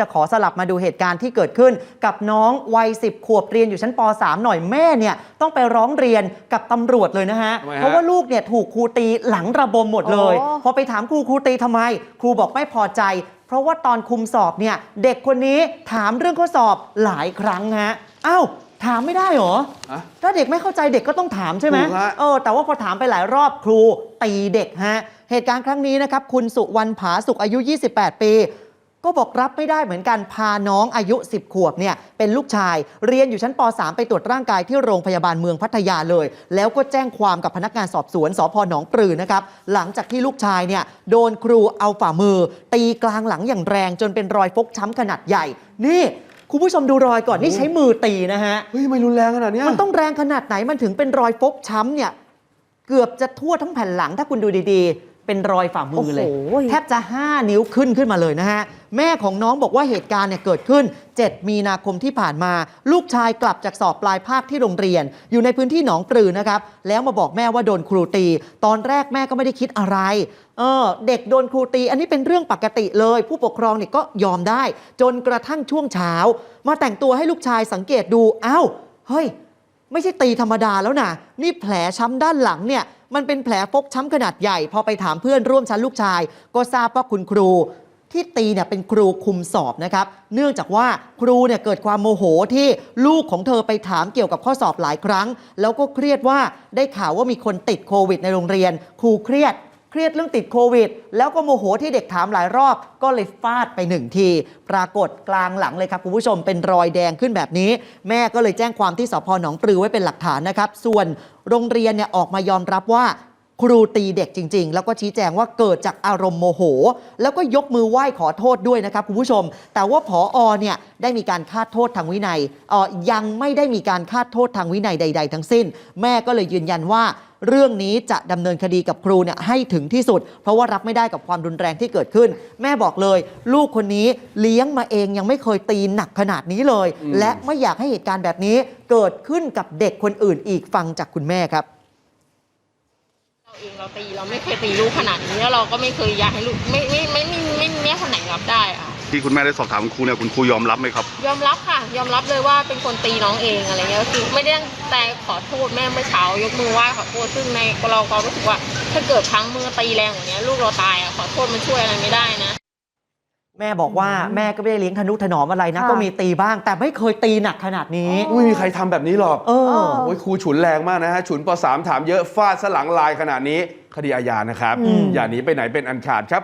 จะขอสลับมาดูเหตุการณ์ที่เกิดขึ้น กับน้องวัย 10 ขวบเรียนอยู่ชั้นป .3 หน่อยแม่เนี่ยต้องไปร้องเรียนกับตำรวจเลยนะฮะ ทำไมฮะเพราะว่าลูกเนี่ยถูกครูตีหลังระบมหมดเลย โอ้ พอไปถามครูครูตีทำไม ครูบอกไม่พอใจ เพราะว่าตอนคุมสอบเนี่ยเด็กคนนี้ถามเรื่องข้อสอบหลายครั้งฮะอ้าวถามไม่ได้เหรออะถ้าเด็กไม่เข้าใจเด็กก็ต้องถามใช่ไหมถูกฮะ เออแต่ว่าพอถามไปหลายรอบครูตีเด็กฮะ เหตุการณ์ครั้งนี้นะครับ คุณสุวรรณผาสุขอายุ 28 ปี ก็บอกรับไม่ได้เหมือนกันพาน้องอายุ 10 ขวบเนี่ยเป็นลูกชายเรียนอยู่ชั้นป .3 ไปตรวจร่างกายที่โรงพยาบาลเมืองพัทยาเลย แล้วก็แจ้งความกับพนักงานสอบสวนสพหนองปลือนะครับหลังจากที่ลูกชายเนี่ยโดนครูเอาฝ่ามือ ตีกลางหลังอย่างแรง จนเป็นรอยฟกช้ำขนาดใหญ่ นี่คุณผู้ชมดูรอยก่อนนี่ใช้มือตีนะฮะเฮ้ยทำไม่รุนแรงขนาดเนี้ยมันต้องแรงขนาดไหนมันถึงเป็นรอยฟกช้ำเนี่ยเกือบจะทั่วทั้งแผ่นหลังถ้าคุณดูดีๆ เป็นรอยฝ่ามือเลยโอ้โหแทบจะ 5 นิ้วขึ้นขึ้นมาเลยนะฮะ แม่ของน้องบอกว่าเหตุการณ์เนี่ยเกิดขึ้น 7 มีนาคมที่ผ่านมา ลูกชายกลับจากสอบปลายภาคที่โรงเรียน อยู่ในพื้นที่หนองปลือนะครับ แล้วมาบอกแม่ว่าโดนครูตี ตอนแรกแม่ก็ไม่ได้คิดอะไรเออเด็กโดนครูตี อันนี้เป็นเรื่องปกติเลย ผู้ปกครองเนี่ยก็ยอมได้ จนกระทั่งช่วงเช้า มาแต่งตัวให้ลูกชายสังเกตดูอ้าวเฮ้ย ไม่ใช่ตีธรรมดาแล้วนะนี่แผลช้ำด้านหลังเนี่ย มันเป็นแผลฟกช้ำขนาดใหญ่ พอไปถามเพื่อนร่วมชั้นลูกชาย ก็ทราบว่าคุณครูที่ตีเนี่ยเป็นครูคุมสอบนะครับ เนื่องจากว่าครูเนี่ยเกิดความโมโหที่ลูกของเธอไปถามเกี่ยวกับข้อสอบหลายครั้ง แล้วก็เครียดว่าได้ข่าวว่ามีคนติดโควิดในโรงเรียน ครูเครียด เครียดเรื่องติดโควิด แล้วก็โมโหที่เด็กถามหลายรอบ ก็เลยฟาดไปหนึ่งที ปรากฏกลางหลังเลยครับคุณผู้ชมเป็นรอยแดงขึ้นแบบนี้ แม่ก็เลยแจ้งความที่สพหนองปลือไว้เป็นหลักฐานนะครับ ส่วนโรงเรียนเนี่ยออกมายอมรับว่าครูตีเด็กจริง ๆ แล้วก็ชี้แจงว่าเกิดจากอารมณ์โมโห แล้วก็ยกมือไหว้ขอโทษด้วยนะครับคุณผู้ชม แต่ว่าผออเนี่ยได้มีการคาดโทษทางวินัยออยังไม่ได้มีการคาดโทษทางวินัยใด ๆ ทั้งสิ้น แม่ก็เลยยืนยันว่า เรื่องนี้จะดำเนินคดีกับครูเนี่ยให้ถึงที่สุด เพราะว่ารับไม่ได้กับความรุนแรงที่เกิดขึ้น แม่บอกเลย ลูกคนนี้เลี้ยงมาเองยังไม่เคยตีหนักขนาดนี้เลยอืมและไม่อยากให้เหตุการณ์แบบนี้เกิดขึ้นกับเด็กคนอื่นอีกฟังจากคุณแม่ครับเราเองเราตีเราไม่เคยตีลูกขนาดนี้แล้วเราก็ไม่เคยอยากให้ลูกไม่ไม่ไม่ไม่ไม่ไม่มีแม่คนไหนรับได้อะ ที่คุณแม่ได้สอบถามคุณครูเนี่ยคุณครูยอมรับไหมครับ ยอมรับค่ะ ยอมรับเลยว่าเป็นคนตีน้องเองอะไรเงี้ยก็คือไม่ได้ตั้งแต่ขอโทษแม่เมื่อเช้ายกมือไหว้ขอโทษซึ่งในเราก็รู้สึกว่า ถ้าเกิดครั้งมือตีแรงกว่านี้ลูกเราตายอะขอโทษมันช่วยอะไรไม่ได้นะ แม่บอกว่าแม่ก็ไม่ได้เลี้ยงทนุถนอมอะไรนะ ค่ะ ก็มีตีบ้าง แต่ไม่เคยตีหนักขนาดนี้ไม่มีใครทำแบบนี้หรอกเออ โอ้ยครูฉุนแรงมากนะฮะ ฉุนป .3 ถามเยอะฟาดสลังลายขนาดนี้ คดีอาญานะครับอืมอย่าหนีไปไหนเป็นอันขาดครับ